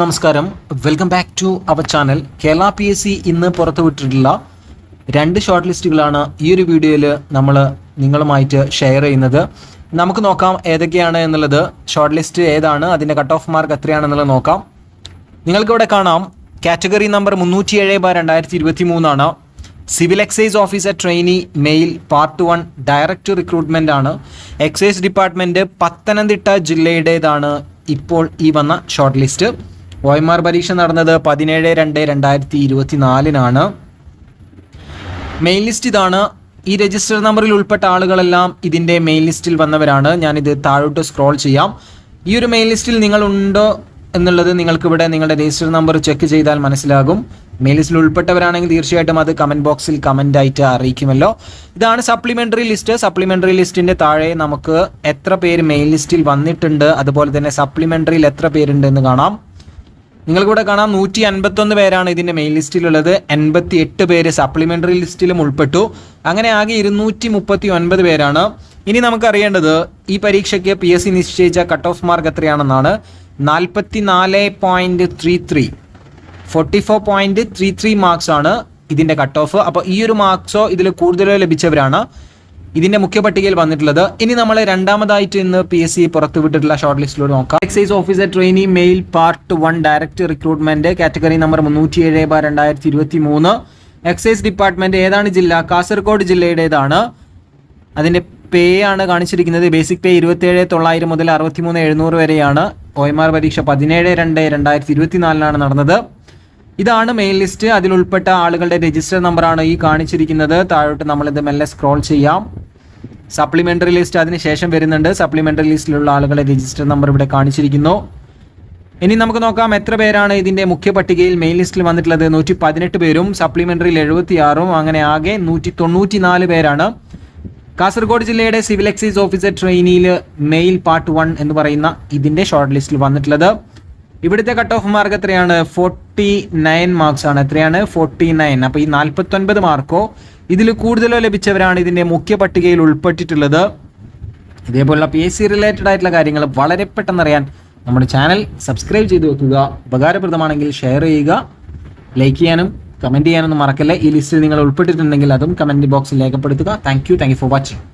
നമസ്കാരം. Welcome back to our channel Kerala P S C ഇന്ന് പുറത്തുവിട്ടിട്ടുള്ള രണ്ട് ഷോർട്ട് ലിസ്റ്റുകളാണ് ഈ ഒരു വീഡിയോയിൽ നമ്മൾ നിങ്ങളുമായിട്ട് ഷെയർ ചെയ്യുന്നത്. നമുക്ക് നോക്കാം ഏതൊക്കെയാണ് എന്നുള്ളത്. ഷോർട്ട് ലിസ്റ്റ് ഏതാണ്? അതിന്റെ കട്ട് ഓഫ് മാർക്ക് എത്രയാണെന്നുള്ളത് നോക്കാം. നിങ്ങൾക്കിവിടെ കാണാം. കാറ്റഗറി നമ്പർ മുന്നൂറ്റി ഏഴ് ബാർ രണ്ടായിരത്തി ഇരുപത്തി മൂന്നാണ് civil excise officer trainee male part one direct recruitment ആണ്. എക്സൈസ് ഡിപ്പാർട്ട്മെന്റ് പത്തനംതിട്ട ജില്ലയുടേതാണ് ഇപ്പോൾ ഈ വന്ന short list O M R പരീക്ഷ നടന്നത് പതിനേഴ് രണ്ട് രണ്ടായിരത്തി ഇരുപത്തി നാലിനാണ് മെയിൻ ലിസ്റ്റ് ഇതാണ്. ഈ രജിസ്റ്റർ നമ്പറിൽ ഉൾപ്പെട്ട ആളുകളെല്ലാം ഇതിന്റെ മെയിൻ ലിസ്റ്റിൽ വന്നവരാണ്. ഞാനിത് താഴോട്ട് സ്ക്രോൾ ചെയ്യാം. ഈ ഒരു മെയിൻ ലിസ്റ്റിൽ നിങ്ങൾ ഉണ്ടോ എന്നുള്ളത് നിങ്ങൾക്കിവിടെ നിങ്ങളുടെ രജിസ്റ്റർ നമ്പർ ചെക്ക് ചെയ്താൽ മനസ്സിലാകും. മെയിൻ ലിസ്റ്റിൽ ഉൾപ്പെട്ടവരാണെങ്കിൽ തീർച്ചയായിട്ടും അത് കമന്റ് ബോക്സിൽ കമന്റ് ആയിട്ട് അറിയിക്കുമല്ലോ. ഇതാണ് സപ്ലിമെന്ററി ലിസ്റ്റ് സപ്ലിമെന്ററി ലിസ്റ്റിന്റെ താഴെ നമുക്ക് എത്ര പേര് മെയിൻ ലിസ്റ്റിൽ വന്നിട്ടുണ്ട്. അതുപോലെ തന്നെ സപ്ലിമെന്ററിയിൽ എത്ര പേരുണ്ട് എന്ന് കാണാം. നിങ്ങൾക്കിവിടെ കാണാം നൂറ്റി അൻപത്തൊന്ന് പേരാണ് ഇതിന്റെ മെയിൻ ലിസ്റ്റിലുള്ളത് എൺപത്തി എട്ട് പേര് സപ്ലിമെന്ററി ലിസ്റ്റിലും ഉൾപ്പെട്ടു. അങ്ങനെ ആകെ ഇരുന്നൂറ്റി മുപ്പത്തി ഒൻപത് പേരാണ്. ഇനി നമുക്കറിയേണ്ടത് ഈ പരീക്ഷയ്ക്ക് പി എസ് സി നിശ്ചയിച്ച കട്ട് ഓഫ് മാർക്ക് എത്രയാണെന്നാണ്. നാൽപ്പത്തി നാല് point three three forty four point three three marks ആണ് ഇതിന്റെ കട്ട് ഓഫ് അപ്പോൾ ഈ ഒരു മാർക്സോ ഇതിൽ കൂടുതലോ ലഭിച്ചവരാണ്. ഇതിന്റെ മുഖ്യ പട്ടികയിൽ വന്നിട്ടുള്ളത്. ഇനി നമ്മൾ രണ്ടാമതായിട്ട് ഇന്ന് പി എസ് സി പുറത്തുവിട്ടിട്ടുള്ള ഷോർട്ട് ലിസ്റ്റിലൂടെ നോക്കാം. Excise officer trainee male part one direct recruitment category number മുന്നൂറ്റി ഏഴ് ബാർ രണ്ടായിരത്തി ഇരുപത്തി മൂന്ന് എക്സൈസ് ഡിപ്പാർട്ട്മെന്റ് ഏതാണ് ജില്ല? കാസർഗോഡ് ജില്ലയുടേതാണ്. അതിന്റെ പേ ആണ് കാണിച്ചിരിക്കുന്നത്. ബേസിക് പേ ഇരുപത്തിയേഴ് തൊള്ളായിരം മുതൽ അറുപത്തിമൂന്ന് എഴുന്നൂറ് വരെയാണ്. ഒ എം ആർ പരീക്ഷ പതിനേഴ് രണ്ട് രണ്ടായിരത്തി ഇരുപത്തിനാലിനാണ് നടന്നത്. ഇതാണ് മെയിൻ ലിസ്റ്റ് അതിൽ ഉൾപ്പെട്ട ആളുകളുടെ രജിസ്റ്റർ നമ്പറാണ് ഈ കാണിച്ചിരിക്കുന്നത്. താഴോട്ട് നമ്മളിത് മെല്ലെ സ്ക്രോൾ ചെയ്യാം. സപ്ലിമെന്ററി ലിസ്റ്റ് അതിന് ശേഷം വരുന്നുണ്ട്. സപ്ലിമെന്ററി ലിസ്റ്റിലുള്ള ആളുകളെ രജിസ്റ്റർ നമ്പർ ഇവിടെ കാണിച്ചിരിക്കുന്നു. ഇനി നമുക്ക് നോക്കാം എത്ര പേരാണ് ഇതിന്റെ മുഖ്യ പട്ടികയിൽ മെയിൻ ലിസ്റ്റിൽ വന്നിട്ടുള്ളത്. നൂറ്റി പതിനെട്ട് പേരും സപ്ലിമെന്ററിയിൽ എഴുപത്തിയാറും അങ്ങനെ ആകെ നൂറ്റി തൊണ്ണൂറ്റി നാല് പേരാണ്. കാസർഗോഡ് ജില്ലയുടെ സിവിൽ എക്സൈസ് ഓഫീസർ ട്രെയിനിയിൽ മെയിൽ പാർട്ട് വൺ എന്ന് പറയുന്ന ഇതിന്റെ ഷോർട്ട് ലിസ്റ്റിൽ വന്നിട്ടുള്ളത്. ഇവിടുത്തെ കട്ട് ഓഫ് മാർക്ക് എത്രയാണ്? ഫോർട്ടി നയൻ മാർക്സ് ആണ്. എത്രയാണ്? ഫോർട്ടി നയൻ അപ്പോൾ ഈ നാൽപ്പത്തൊൻപത് മാർക്കോ ഇതിൽ കൂടുതലോ ലഭിച്ചവരാണ് ഇതിന്റെ മുഖ്യ പട്ടികയിൽ ഉൾപ്പെട്ടിട്ടുള്ളത്. ഇതേപോലുള്ള പി എസ് സി റിലേറ്റഡ് ആയിട്ടുള്ള കാര്യങ്ങൾ വളരെ പെട്ടെന്ന് അറിയാൻ നമ്മുടെ ചാനൽ സബ്സ്ക്രൈബ് ചെയ്ത് വെക്കുക. ഉപകാരപ്രദമാണെങ്കിൽ ഷെയർ ചെയ്യുക. ലൈക്ക് ചെയ്യാനും കമന്റ് ചെയ്യാനൊന്നും മറക്കല്ലേ. ഈ ലിസ്റ്റിൽ നിങ്ങൾ ഉൾപ്പെട്ടിട്ടുണ്ടെങ്കിൽ അതും കമന്റ് ബോക്സിൽ രേഖപ്പെടുത്തുക. Thank you for watching